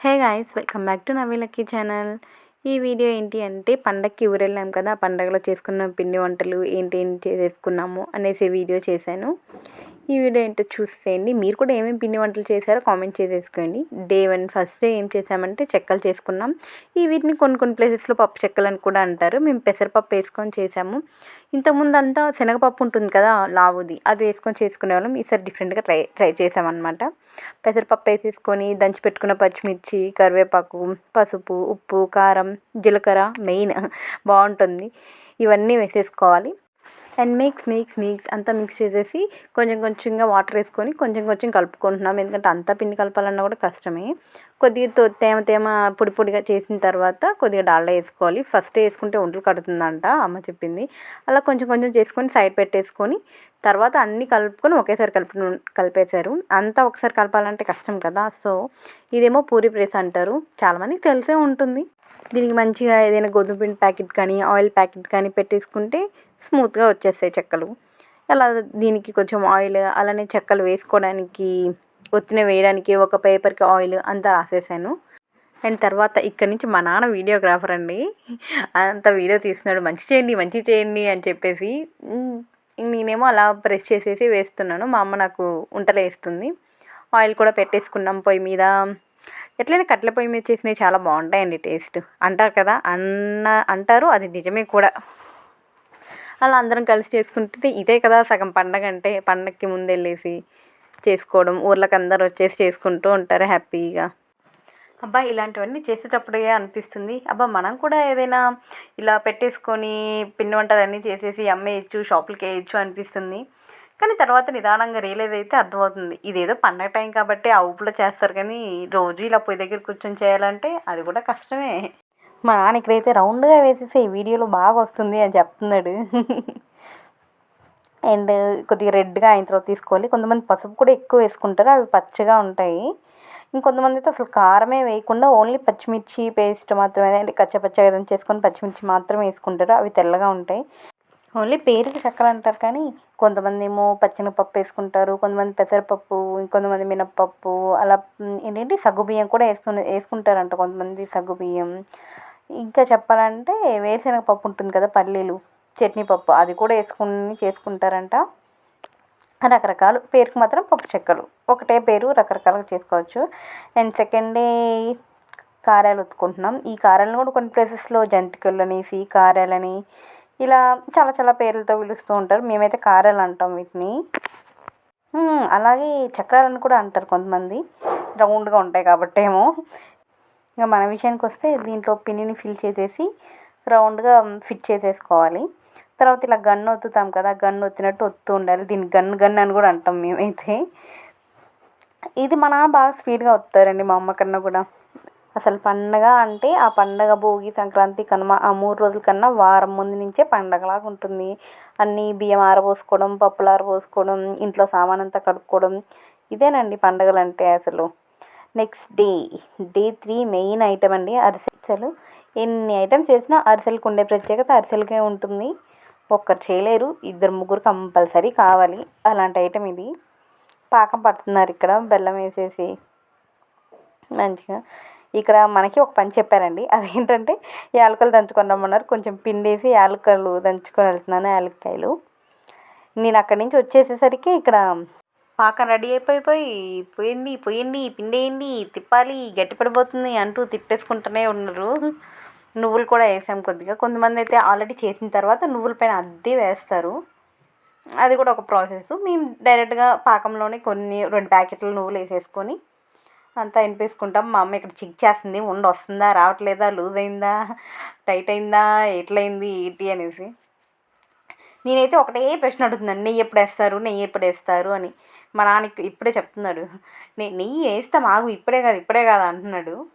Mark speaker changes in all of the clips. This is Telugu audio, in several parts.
Speaker 1: Hey guys welcome back to Navilucky channel ఈ వీడియో ఏంటి అంటే పండగకి ఊరెళ్ళాం కదా ఆ పండగలో చేసుకున్న పిండి వంటలు ఏంటి ఏంటి చేసుకున్నాము అనేసి వీడియో చేశాను. ఈ వీడియో ఏంటో చూసేయండి. మీరు కూడా ఏమేమి పిండి వంటలు చేశారో కామెంట్ చేసేసుకోండి. డే వన్ ఫస్ట్ డే ఏం చేసామంటే చెక్కలు చేసుకున్నాం. ఈ వీటిని కొన్ని కొన్ని ప్లేసెస్లో పప్పు చెక్కలు అని కూడా అంటారు. మేము పెసరపప్పు వేసుకొని చేసాము. ఇంతకుముందు అంతా శనగపప్పు ఉంటుంది కదా లావుది. అది వేసుకొని చేసుకునే వాళ్ళం. ఈసారి డిఫరెంట్గా ట్రై ట్రై చేసామన్నమాట. పెసరపప్పు వేసేసుకొని దంచి పెట్టుకున్న పచ్చిమిర్చి కరివేపాకు పసుపు ఉప్పు కారం జీలకర్ర మెయిన్ బాగుంటుంది. ఇవన్నీ వేసేసుకోవాలి. అండ్ మిక్స్ మిక్స్ మిక్స్ అంతా మిక్స్ చేసేసి కొంచెం కొంచెంగా వాటర్ వేసుకొని కొంచెం కొంచెం కలుపుకుంటున్నాం. ఎందుకంటే అంతా పిండి కలపాలన్నా కూడా కష్టమే. కొద్దిగా తేమ తేమ పొడి పొడిగా చేసిన తర్వాత కొద్దిగా డాల్డా వేసుకోవాలి. ఫస్ట్ వేసుకుంటే ఒంట్లు కడుతుందంట అమ్మ చెప్పింది. అలా కొంచెం కొంచెం చేసుకొని సైడ్ పెట్టేసుకొని తర్వాత అన్నీ కలుపుకొని ఒకేసారి కలిపి కలిపేశారు. అంతా ఒకసారి కలపాలంటే కష్టం కదా. సో ఇదేమో పూరి ప్రెస్ అంటారు. చాలామందికి తెలిసే ఉంటుంది. దీనికి మంచిగా ఏదైనా గోధుమ పిండి ప్యాకెట్ కానీ ఆయిల్ ప్యాకెట్ కానీ పెట్టేసుకుంటే స్మూత్గా వచ్చేస్తాయి చెక్కలు. అలా దీనికి కొంచెం ఆయిల్ అలానే చెక్కలు వేసుకోవడానికి ఒత్తిన వేయడానికి ఒక పేపర్కి ఆయిల్ అంతా రాసేసాను. అండ్ తర్వాత ఇక్కడి నుంచి మా నాన్న వీడియోగ్రాఫర్ అండి. అంత వీడియో తీస్తున్నాడు. మంచి చేయండి మంచి చేయండి అని చెప్పేసి నేనేమో అలా ప్రెస్ చేసేసి వేస్తున్నాను. మా అమ్మ నాకు ఉంటలు వేస్తుంది ఆయిల్ కూడా పెట్టేసుకున్నాం పొయ్యి మీద. ఎట్లయినా కట్టెల పొయ్యి మీద చేసినవి చాలా బాగుంటాయండి టేస్ట్. అంటారు కదా అన్న అంటారు అది నిజమే కూడా. అలా అందరం కలిసి చేసుకుంటే ఇదే కదా సగం పండగ అంటే పండగకి ముందు వెళ్ళేసి చేసుకోవడం ఊర్లకు అందరు వచ్చేసి చేసుకుంటూ ఉంటారు హ్యాపీగా. అబ్బా ఇలాంటివన్నీ చేసేటప్పుడే అనిపిస్తుంది. అబ్బా మనం కూడా ఏదైనా ఇలా పెట్టేసుకొని పిండి వంటలు అన్నీ చేసేసి అమ్మేయచ్చు షాపులకి వేయచ్చు అనిపిస్తుంది. కానీ తర్వాత నిదానంగా రియలైజ్ అయితే అర్థమవుతుంది. ఇదేదో పండగ టైం కాబట్టి ఆ ఊపులో చేస్తారు కానీ రోజు ఇలా పొయ్యి దగ్గర కూర్చొని చేయాలంటే అది కూడా కష్టమే. మా నాన్న ఇక్కడైతే రౌండ్గా వేసేసి ఈ వీడియోలో బాగా వస్తుంది అని చెప్తున్నాడు. అండ్ కొద్దిగా రెడ్గా అయిన తర్వాత తీసుకోవాలి. కొంతమంది పసుపు కూడా ఎక్కువ వేసుకుంటారు. అవి పచ్చగా ఉంటాయి. ఇంకొంతమంది అయితే అసలు కారమే వేయకుండా ఓన్లీ పచ్చిమిర్చి పేస్ట్ మాత్రమే అంటే కచ్చపచ్చగా చేసుకొని పచ్చిమిర్చి మాత్రమే వేసుకుంటారు. అవి తెల్లగా ఉంటాయి. ఓన్లీ పేరుకి చక్కలు అంటారు కానీ కొంతమంది ఏమో పచ్చెనగపప్పు వేసుకుంటారు కొంతమంది పెసరపప్పు ఇంకొంతమంది మినప్పప్పు అలా ఏంటంటే సగ్గుబియ్యం కూడా వేసుకుని వేసుకుంటారంట కొంతమంది సగ్గుబియ్యం ఇంకా చెప్పాలంటే వేరుశనగ పప్పు ఉంటుంది కదా పల్లీలు చట్నీ పప్పు అది కూడా వేసుకుని చేసుకుంటారంట. రకరకాలు పేరుకు మాత్రం పప్పు చెక్కలు ఒకటే పేరు రకరకాలుగా చేసుకోవచ్చు. అండ్ సెకండ్ డే కారాలు ఉత్తుకుంటున్నాం. ఈ కారాలను కూడా కొన్ని ప్లేసెస్లో జంతికలు అనేసి కారాలని ఇలా చాలా చాలా పేర్లతో పిలుస్తూ ఉంటారు. మేమైతే కారాలు అంటాం వీటిని. అలాగే చక్రాలను కూడా అంటారు కొంతమంది. రౌండ్గా ఉంటాయి కాబట్టి ఏమో ఇంకా మన విషయానికి వస్తే దీంట్లో పిన్నిని ఫిల్ చేసేసి రౌండ్గా ఫిట్ చేసేసుకోవాలి. తర్వాత ఇలా గన్ను ఒత్తుతాం కదా గన్ను ఒత్తినట్టు ఒత్తు ఉండాలి. దీన్ని గన్ గన్ అని కూడా అంటాం మేమైతే. ఇది మన బాగా స్పీడ్గా వస్తారండి మా అమ్మ కన్నా కూడా. అసలు పండగ అంటే ఆ పండగ భోగి సంక్రాంతి కనుమ ఆ మూడు రోజుల కన్నా వారం ముందు నుంచే పండగలాగా ఉంటుంది. అన్నీ బియ్యం ఆరబోసుకోవడం పప్పులు ఆరబోసుకోవడం ఇంట్లో సామాన్ అంతా కడుక్కోవడం ఇదేనండి పండగలు అంటే అసలు. Next day day three main item అండి అరిసెలు. ఎన్ని ఐటమ్స్ చేసినా అరిసెలకు ఉండే ప్రత్యేకత అరిసెలకే ఉంటుంది. ఒక్కరు చేయలేరు ఇద్దరు ముగ్గురు కంపల్సరీ కావాలి. అలాంటి ఐటమ్ ఇది. పాకం పడుతున్నారు ఇక్కడ బెల్లం వేసేసి. మంచిగా ఇక్కడ మనకి ఒక పని చెప్పారండి. అదేంటంటే యాలకలు దంచుకొని రమ్మన్నారు కొంచెం పిండేసి యాలకలు దంచుకొని వెళ్తున్నాను యాలక్కాయలు. నేను అక్కడి నుంచి వచ్చేసేసరికి ఇక్కడ పాకం రెడీ అయిపోయిపోయి పోయండి పోయండి పిండేయండి తిప్పాలి గట్టిపడిపోతుంది అంటూ తిప్పేసుకుంటూనే ఉన్నారు. నువ్వులు కూడా వేసాం కొద్దిగా. కొంతమంది అయితే ఆల్రెడీ చేసిన తర్వాత నువ్వుల పైన అద్దె వేస్తారు. అది కూడా ఒక ప్రాసెస్. మేము డైరెక్ట్గా పాకంలోనే కొన్ని రెండు ప్యాకెట్లు నువ్వులు వేసేసుకొని అంతా వినిపేసుకుంటాం. మా అమ్మ ఇక్కడ చెక్ చేస్తుంది. ఉండి వస్తుందా? రావట్లేదా? లూజ్ అయిందా? టైట్ అయిందా? ఎట్లయింది? ఏంటి? అనేసి. నేనైతే ఒకటే ప్రశ్న అడుగుతున్నాను. నెయ్యి ఎప్పుడు వేస్తారు? నెయ్యి ఎప్పుడు వేస్తారు? అని. మా నాన్న ఇప్పుడే చెప్తున్నాడు. నెయ్యి వేస్తాం ఆగు ఇప్పుడే కాదు ఇప్పుడే కాదు అంటున్నాడు.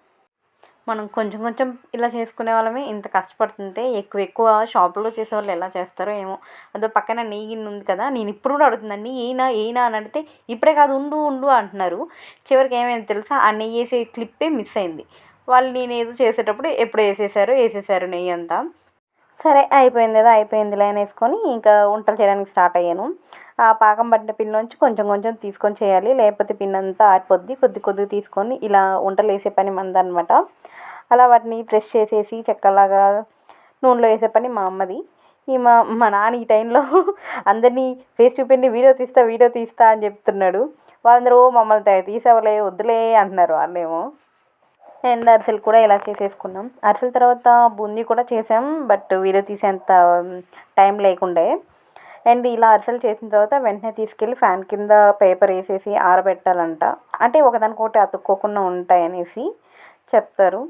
Speaker 1: మనం కొంచెం కొంచెం ఇలా చేసుకునే వాళ్ళమే. ఇంత కష్టపడుతుంటే ఎక్కువ ఎక్కువ షాపులో చేసేవాళ్ళు ఎలా చేస్తారో ఏమో. అదో పక్కన నెయ్యి గిన్నె ఉంది కదా నేను ఇప్పుడు కూడా అడుగుతుందండి ఏనా ఏనా అని అడిగితే ఇప్పుడే కాదు ఉండు ఉండు అంటున్నారు. చివరికి ఏమైంది తెలుసా? ఆ నెయ్యి వేసే క్లిప్పే మిస్ అయింది. వాళ్ళు నేను ఏదో చేసేటప్పుడు ఎప్పుడు వేసేసారో వేసేసారు నెయ్యి అంతా. సరే అయిపోయింది ఏదో అయిపోయింది లైన్ వేసుకొని ఇంకా వంటలు చేయడానికి స్టార్ట్ అయ్యాను. ఆ పాకం పట్టిన పిండిలోంచి కొంచెం కొంచెం తీసుకొని చేయాలి. లేకపోతే పిండి అంతా ఆరిపోద్ది. కొద్ది కొద్దిగా తీసుకొని ఇలా వంటలు వేసే పని మనదన్నమాట అలా వాటిని ఫ్రెష్ చేసేసి చెక్కలాగా నూనెలో వేసే పని మా అమ్మది. ఈ మా మా నాన్న ఈ టైంలో అందరినీ ఫేస్ చూపిండి వీడియో తీస్తా వీడియో తీస్తా అని చెప్తున్నాడు. వాళ్ళందరూ మమ్మల్ని తీసేవలే వద్దులే అంటున్నారు వాళ్ళేమో. అండ్ అరిసెలు కూడా ఇలా చేసేసుకున్నాం. అరిసెల తర్వాత బూందీ కూడా చేసాం. బట్ వీడియో తీసేంత టైం లేకుండే. అండ్ ఇలా అరిసెలు చేసిన తర్వాత వెంటనే తీసుకెళ్ళి ఫ్యాన్ కింద పేపర్ వేసేసి ఆరబెట్టాలంట. అంటే ఒకదానికొకటి అతుక్కోకుండా ఉంటాయి అనేసి చెప్తారు.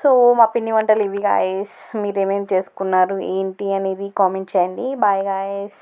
Speaker 1: సో మా పిండి వంటలు ఇవి గాయస్ మీరు ఏమేమి చేసుకున్నారు? ఏంటి అనేది కామెంట్ చేయండి. Bye guys